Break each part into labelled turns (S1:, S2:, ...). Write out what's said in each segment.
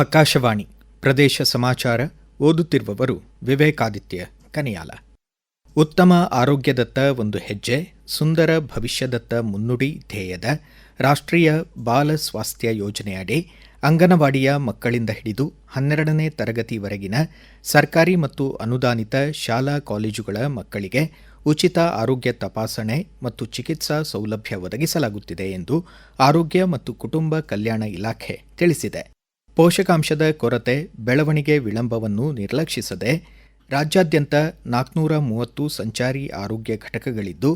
S1: ಆಕಾಶವಾಣಿ ಪ್ರದೇಶ ಸಮಾಚಾರ ಓದುತ್ತಿರುವವರು ವಿವೇಕಾದಿತ್ಯ ಕನಿಯಾಲ ಉತ್ತಮ ಆರೋಗ್ಯದತ್ತ ಒಂದು ಹೆಜ್ಜೆ ಸುಂದರ ಭವಿಷ್ಯದತ್ತ ಮುನ್ನುಡಿ ಧ್ಯೇಯದ ರಾಷ್ಟ್ರೀಯ ಬಾಲ ಸ್ವಾಸ್ಥ್ಯ ಯೋಜನೆಯಡಿ ಅಂಗನವಾಡಿಯ ಮಕ್ಕಳಿಂದ ಹಿಡಿದು ಹನ್ನೆರಡನೇ ತರಗತಿವರೆಗಿನ ಸರ್ಕಾರಿ ಮತ್ತು ಅನುದಾನಿತ ಶಾಲಾ ಕಾಲೇಜುಗಳ ಮಕ್ಕಳಿಗೆ ಉಚಿತ ಆರೋಗ್ಯ ತಪಾಸಣೆ ಮತ್ತು ಚಿಕಿತ್ಸಾ ಸೌಲಭ್ಯ ಒದಗಿಸಲಾಗುತ್ತಿದೆ ಎಂದು ಆರೋಗ್ಯ ಮತ್ತು ಕುಟುಂಬ ಕಲ್ಯಾಣ ಇಲಾಖೆ ತಿಳಿಸಿದೆ ಪೋಷಕಾಂಶದ ಕೊರತೆ ಬೆಳವಣಿಗೆ ವಿಳಂಬವನ್ನು ನಿರ್ಲಕ್ಷಿಸದೆ ರಾಜ್ಯಾದ್ಯಂತ ನಾಲ್ಕುನೂರ ಮೂವತ್ತು ಸಂಚಾರಿ ಆರೋಗ್ಯ ಘಟಕಗಳಿದ್ದು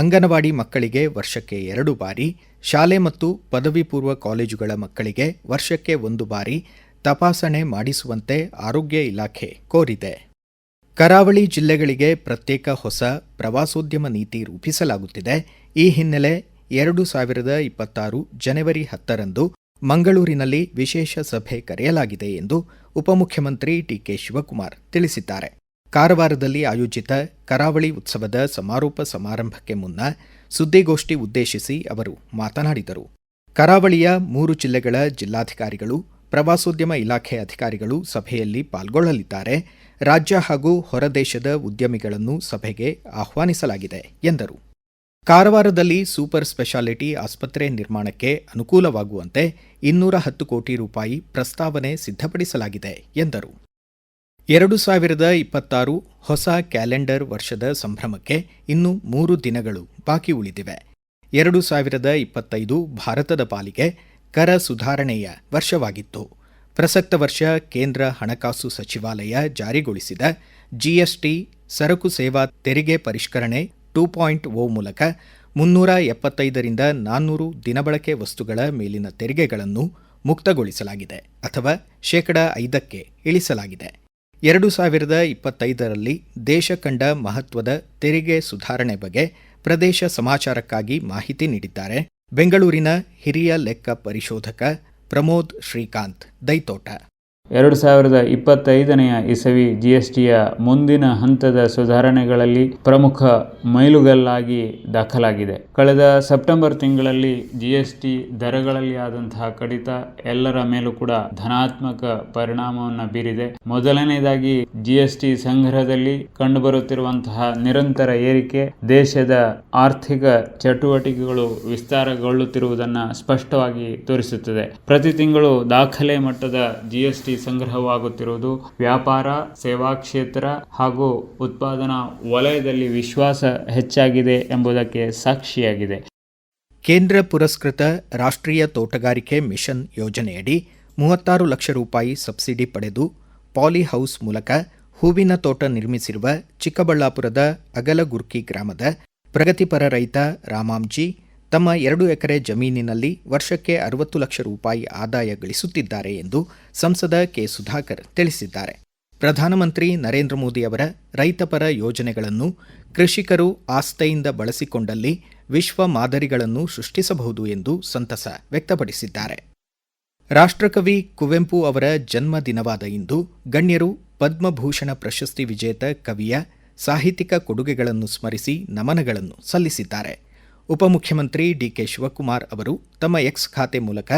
S1: ಅಂಗನವಾಡಿ ಮಕ್ಕಳಿಗೆ ವರ್ಷಕ್ಕೆ ಎರಡು ಬಾರಿ ಶಾಲೆ ಮತ್ತು ಪದವಿ ಪೂರ್ವ ಕಾಲೇಜುಗಳ ಮಕ್ಕಳಿಗೆ ವರ್ಷಕ್ಕೆ ಒಂದು ಬಾರಿ ತಪಾಸಣೆ ಮಾಡಿಸುವಂತೆ ಆರೋಗ್ಯ ಇಲಾಖೆ ಕೋರಿದೆ ಕರಾವಳಿ ಜಿಲ್ಲೆಗಳಿಗೆ ಪ್ರತ್ಯೇಕ ಹೊಸ ಪ್ರವಾಸೋದ್ಯಮ ನೀತಿ ರೂಪಿಸಲಾಗುತ್ತಿದೆ ಈ ಹಿನ್ನೆಲೆ ಎರಡು ಸಾವಿರದ ಇಪ್ಪತ್ತಾರು ಜನವರಿ ಹತ್ತರಂದು ಮಂಗಳೂರಿನಲ್ಲಿ ವಿಶೇಷ ಸಭೆ ಕರೆಯಲಾಗಿದೆ ಎಂದು ಉಪಮುಖ್ಯಮಂತ್ರಿ ಟಿಕೆ ಶಿವಕುಮಾರ್ ತಿಳಿಸಿದ್ದಾರೆ ಕಾರವಾರದಲ್ಲಿ ಆಯೋಜಿತ ಕರಾವಳಿ ಉತ್ಸವದ ಸಮಾರೋಪ ಸಮಾರಂಭಕ್ಕೆ ಮುನ್ನ ಸುದ್ದಿಗೋಷ್ಠಿ ಉದ್ದೇಶಿಸಿ ಅವರು ಮಾತನಾಡಿದರು ಕರಾವಳಿಯ ಮೂರು ಜಿಲ್ಲೆಗಳ ಜಿಲ್ಲಾಧಿಕಾರಿಗಳು ಪ್ರವಾಸೋದ್ಯಮ ಇಲಾಖೆ ಅಧಿಕಾರಿಗಳು ಸಭೆಯಲ್ಲಿ ಪಾಲ್ಗೊಳ್ಳಲಿದ್ದಾರೆ ರಾಜ್ಯ ಹಾಗೂ ಹೊರದೇಶದ ಉದ್ಯಮಿಗಳನ್ನು ಸಭೆಗೆ ಆಹ್ವಾನಿಸಲಾಗಿದೆ ಎಂದರು ಕಾರವಾರದಲ್ಲಿ ಸೂಪರ್ ಸ್ಪೆಷಾಲಿಟಿ ಆಸ್ಪತ್ರೆ ನಿರ್ಮಾಣಕ್ಕೆ ಅನುಕೂಲವಾಗುವಂತೆ ಇನ್ನೂರ ಹತ್ತು ಕೋಟಿ ರೂಪಾಯಿ ಪ್ರಸ್ತಾವನೆ ಸಿದ್ಧಪಡಿಸಲಾಗಿದೆ ಎಂದರು ಎರಡು ಸಾವಿರದ ಇಪ್ಪತ್ತಾರು ಹೊಸ ಕ್ಯಾಲೆಂಡರ್ ವರ್ಷದ ಸಂಭ್ರಮಕ್ಕೆ ಇನ್ನು ಮೂರು ದಿನಗಳು ಬಾಕಿ ಉಳಿದಿವೆ ಎರಡು ಸಾವಿರದ ಇಪ್ಪತ್ತೈದು ಭಾರತದ ಪಾಲಿಗೆ ಕರ ಸುಧಾರಣೆಯ ವರ್ಷವಾಗಿತ್ತು ಪ್ರಸಕ್ತ ವರ್ಷ ಕೇಂದ್ರ ಹಣಕಾಸು ಸಚಿವಾಲಯ ಜಾರಿಗೊಳಿಸಿದ ಜಿಎಸ್ಟಿ ಸರಕು ಸೇವಾ ತೆರಿಗೆ ಪರಿಷ್ಕರಣೆ ಟೂ ಪಾಯಿಂಟ್ ಓ ಮೂಲಕ ಮುನ್ನೂರ ಎಪ್ಪತ್ತೈದರಿಂದ ನಾನ್ನೂರು ದಿನಬಳಕೆ ವಸ್ತುಗಳ ಮೇಲಿನ ತೆರಿಗೆಗಳನ್ನು ಮುಕ್ತಗೊಳಿಸಲಾಗಿದೆ ಅಥವಾ ಶೇಕಡ ಐದಕ್ಕೆ ಇಳಿಸಲಾಗಿದೆ ಎರಡು ಸಾವಿರದ ಇಪ್ಪತ್ತೈದರಲ್ಲಿ ದೇಶ ಕಂಡ ಮಹತ್ವದ ತೆರಿಗೆ ಸುಧಾರಣೆ ಬಗ್ಗೆ ಪ್ರದೇಶ ಸಮಾಚಾರಕ್ಕಾಗಿ ಮಾಹಿತಿ ನೀಡಿದ್ದಾರೆ ಬೆಂಗಳೂರಿನ ಹಿರಿಯ ಲೆಕ್ಕ ಪರಿಶೋಧಕ ಪ್ರಮೋದ್ ಶ್ರೀಕಾಂತ್ ದೈತೋಟ
S2: ಎರಡು ಸಾವಿರದ ಇಪ್ಪತ್ತೈದನೆಯ ಇಸವಿ ಟಿಯ ಮುಂದಿನ ಹಂತದ ಸುಧಾರಣೆಗಳಲ್ಲಿ ಪ್ರಮುಖ ಮೈಲುಗಲ್ಲಾಗಿ ದಾಖಲಾಗಿದೆ ಕಳೆದ ಸೆಪ್ಟೆಂಬರ್ ತಿಂಗಳಲ್ಲಿ ಜಿಎಸ್ಟಿ ದರಗಳಲ್ಲಿ ಆದಂತಹ ಕಡಿತ ಎಲ್ಲರ ಮೇಲೂ ಕೂಡ ಧನಾತ್ಮಕ ಪರಿಣಾಮವನ್ನು ಬೀರಿದೆ ಮೊದಲನೇದಾಗಿ ಜಿಎಸ್ಟಿ ಸಂಗ್ರಹದಲ್ಲಿ ಕಂಡುಬರುತ್ತಿರುವಂತಹ ನಿರಂತರ ಏರಿಕೆ ದೇಶದ ಆರ್ಥಿಕ ಚಟುವಟಿಕೆಗಳು ವಿಸ್ತಾರಗೊಳ್ಳುತ್ತಿರುವುದನ್ನು ಸ್ಪಷ್ಟವಾಗಿ ತೋರಿಸುತ್ತದೆ ಪ್ರತಿ ತಿಂಗಳು ದಾಖಲೆ ಮಟ್ಟದ ಜಿಎಸ್ಟಿ ಸಂಗ್ರಹವಾಗುತ್ತಿರುವುದು ವ್ಯಾಪಾರ ಸೇವಾ ಕ್ಷೇತ್ರ ಹಾಗೂ ಉತ್ಪಾದನಾ ವಲಯದಲ್ಲಿ ವಿಶ್ವಾಸ ಹೆಚ್ಚಾಗಿದೆ ಎಂಬುದಕ್ಕೆ ಸಾಕ್ಷಿಯಾಗಿದೆ
S1: ಕೇಂದ್ರ ಪುರಸ್ಕೃತ ರಾಷ್ಟ್ರೀಯ ತೋಟಗಾರಿಕೆ ಮಿಷನ್ ಯೋಜನೆಯಡಿ ಮೂವತ್ತಾರು ಲಕ್ಷ ರೂಪಾಯಿ ಸಬ್ಸಿಡಿ ಪಡೆದು ಪಾಲಿಹೌಸ್ ಮೂಲಕ ಹೂವಿನ ತೋಟ ನಿರ್ಮಿಸಿರುವ ಚಿಕ್ಕಬಳ್ಳಾಪುರದ ಅಗಲಗುರ್ಕಿ ಗ್ರಾಮದ ಪ್ರಗತಿಪರ ರೈತ ರಾಮಾಂಜಿ ತಮ್ಮ ಎರಡು ಎಕರೆ ಜಮೀನಿನಲ್ಲಿ ವರ್ಷಕ್ಕೆ ಅರವತ್ತು ಲಕ್ಷ ರೂಪಾಯಿ ಆದಾಯ ಗಳಿಸುತ್ತಿದ್ದಾರೆ ಎಂದು ಸಂಸದ ಕೆ ಸುಧಾಕರ್ ತಿಳಿಸಿದ್ದಾರೆ ಪ್ರಧಾನಮಂತ್ರಿ ನರೇಂದ್ರ ಮೋದಿ ಅವರ ರೈತಪರ ಯೋಜನೆಗಳನ್ನು ಕೃಷಿಕರು ಆಸ್ಥೆಯಿಂದ ಬಳಸಿಕೊಂಡಲ್ಲಿ ವಿಶ್ವ ಮಾದರಿಗಳನ್ನು ಸೃಷ್ಟಿಸಬಹುದು ಎಂದು ಸಂತಸ ವ್ಯಕ್ತಪಡಿಸಿದ್ದಾರೆ ರಾಷ್ಟ್ರಕವಿ ಕುವೆಂಪು ಅವರ ಜನ್ಮ ದಿನವಾದ ಇಂದು ಗಣ್ಯರು ಪದ್ಮಭೂಷಣ ಪ್ರಶಸ್ತಿ ವಿಜೇತ ಕವಿಯ ಸಾಹಿತ್ಯಿಕ ಕೊಡುಗೆಗಳನ್ನು ಸ್ಮರಿಸಿ ನಮನಗಳನ್ನು ಸಲ್ಲಿಸಿದ್ದಾರೆ ಉಪಮುಖ್ಯಮಂತ್ರಿ ಡಿಕೆ ಶಿವಕುಮಾರ್ ಅವರು ತಮ್ಮ ಎಕ್ಸ್ ಖಾತೆ ಮೂಲಕ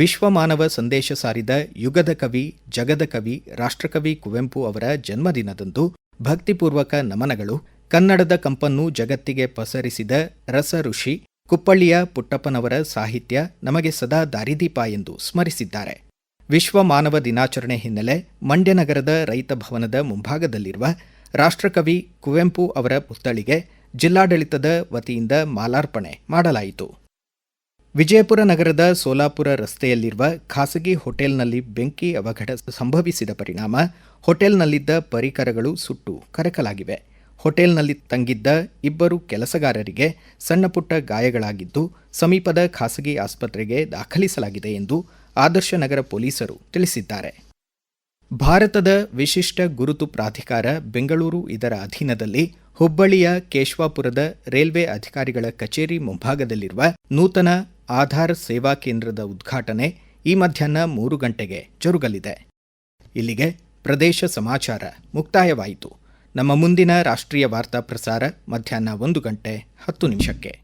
S1: ವಿಶ್ವಮಾನವ ಸಂದೇಶ ಸಾರಿದ ಯುಗದ ಕವಿ ಜಗದ ಕವಿ ರಾಷ್ಟ್ರಕವಿ ಕುವೆಂಪು ಅವರ ಜನ್ಮದಿನದಂದು ಭಕ್ತಿಪೂರ್ವಕ ನಮನಗಳು ಕನ್ನಡದ ಕಂಪನ್ನು ಜಗತ್ತಿಗೆ ಪಸರಿಸಿದ ರಸ ಋಷಿ ಕುಪ್ಪಳ್ಳಿಯ ಪುಟ್ಟಪ್ಪನವರ ಸಾಹಿತ್ಯ ನಮಗೆ ಸದಾ ದಾರಿದೀಪ ಎಂದು ಸ್ಮರಿಸಿದ್ದಾರೆ ವಿಶ್ವ ಮಾನವ ದಿನಾಚರಣೆ ಹಿನ್ನೆಲೆ ಮಂಡ್ಯನಗರದ ರೈತ ಭವನದ ಮುಂಭಾಗದಲ್ಲಿರುವ ರಾಷ್ಟ್ರಕವಿ ಕುವೆಂಪು ಅವರ ಪುತ್ಥಳಿಗೆ ಜಿಲ್ಲಾಡಳಿತದ ವತಿಯಿಂದ ಮಾಲಾರ್ಪಣೆ ಮಾಡಲಾಯಿತು ವಿಜಯಪುರ ನಗರದ ಸೋಲಾಪುರ ರಸ್ತೆಯಲ್ಲಿರುವ ಖಾಸಗಿ ಹೋಟೆಲ್ನಲ್ಲಿ ಬೆಂಕಿ ಅವಘಡ ಸಂಭವಿಸಿದ ಪರಿಣಾಮ ಹೋಟೆಲ್ನಲ್ಲಿದ್ದ ಪರಿಕರಗಳು ಸುಟ್ಟು ಕರಕಲಾಗಿವೆ ಹೋಟೆಲ್ನಲ್ಲಿ ತಂಗಿದ್ದ ಇಬ್ಬರು ಕೆಲಸಗಾರರಿಗೆ ಸಣ್ಣಪುಟ್ಟ ಗಾಯಗಳಾಗಿದ್ದು ಸಮೀಪದ ಖಾಸಗಿ ಆಸ್ಪತ್ರೆಗೆ ದಾಖಲಿಸಲಾಗಿದೆ ಎಂದು ಆದರ್ಶನಗರ ಪೊಲೀಸರು ತಿಳಿಸಿದ್ದಾರೆ ಭಾರತದ ವಿಶಿಷ್ಟ ಗುರುತು ಪ್ರಾಧಿಕಾರ ಬೆಂಗಳೂರು ಇದರ ಅಧೀನದಲ್ಲಿ ಹುಬ್ಬಳ್ಳಿಯ ಕೇಶವಾಪುರದ ರೈಲ್ವೆ ಅಧಿಕಾರಿಗಳ ಕಚೇರಿ ಮುಂಭಾಗದಲ್ಲಿರುವ ನೂತನ ಆಧಾರ್ ಸೇವಾ ಕೇಂದ್ರದ ಉದ್ಘಾಟನೆ ಈ ಮಧ್ಯಾಹ್ನ ಮೂರು ಗಂಟೆಗೆ ಜರುಗಲಿದೆ ಇಲ್ಲಿಗೆ ಪ್ರದೇಶ ಸಮಾಚಾರ ಮುಕ್ತಾಯವಾಯಿತು ನಮ್ಮ ಮುಂದಿನ ರಾಷ್ಟ್ರೀಯ ವಾರ್ತಾ ಪ್ರಸಾರ ಮಧ್ಯಾಹ್ನ ಒಂದು ಗಂಟೆ ಹತ್ತು ನಿಮಿಷಕ್ಕೆ